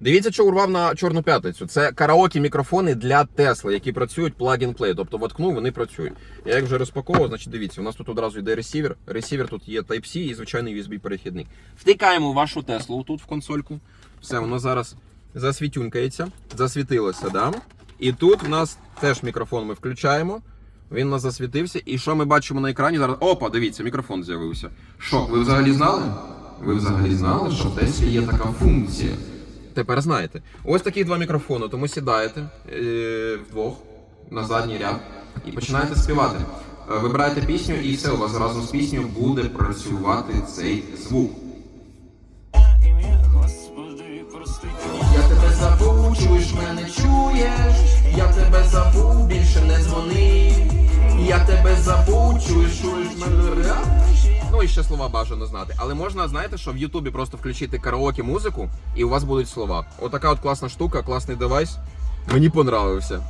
Дивіться, що урвав на чорну п'ятницю. Це караоке мікрофони для Тесла, які працюють plug-and-play. Тобто воткнув, вони працюють. Я їх вже розпаковував, значить дивіться, у нас тут одразу йде ресівер. Ресівер тут є Type-C і звичайний USB перехідник. Втикаємо вашу Теслу тут в консольку. Все, воно зараз засвітюнькається, засвітилося, да? І тут в нас теж мікрофон ми включаємо. Він у нас засвітився. І що ми бачимо на екрані зараз? Опа, дивіться, мікрофон з'явився. Що, ви взагалі знали? Ви взагалі знали, що в Теслі є така функція? Тепер знаєте. Ось такі два мікрофони, тому сідаєте е, вдвох на задній ряд і починаєте співати. Е, Вибираєте пісню, і все, у вас разом з піснею буде працювати цей звук. Я тебе забув, чуєш мене чуєш. Я тебе забув, більше не дзвони. Я тебе забув, чуєш. Ну і ще слова бажано знати. Але можна, знаєте, що в Ютубі просто включити караоке музику, і у вас будуть слова. Отака от класна штука, класний девайс. Мені понравився.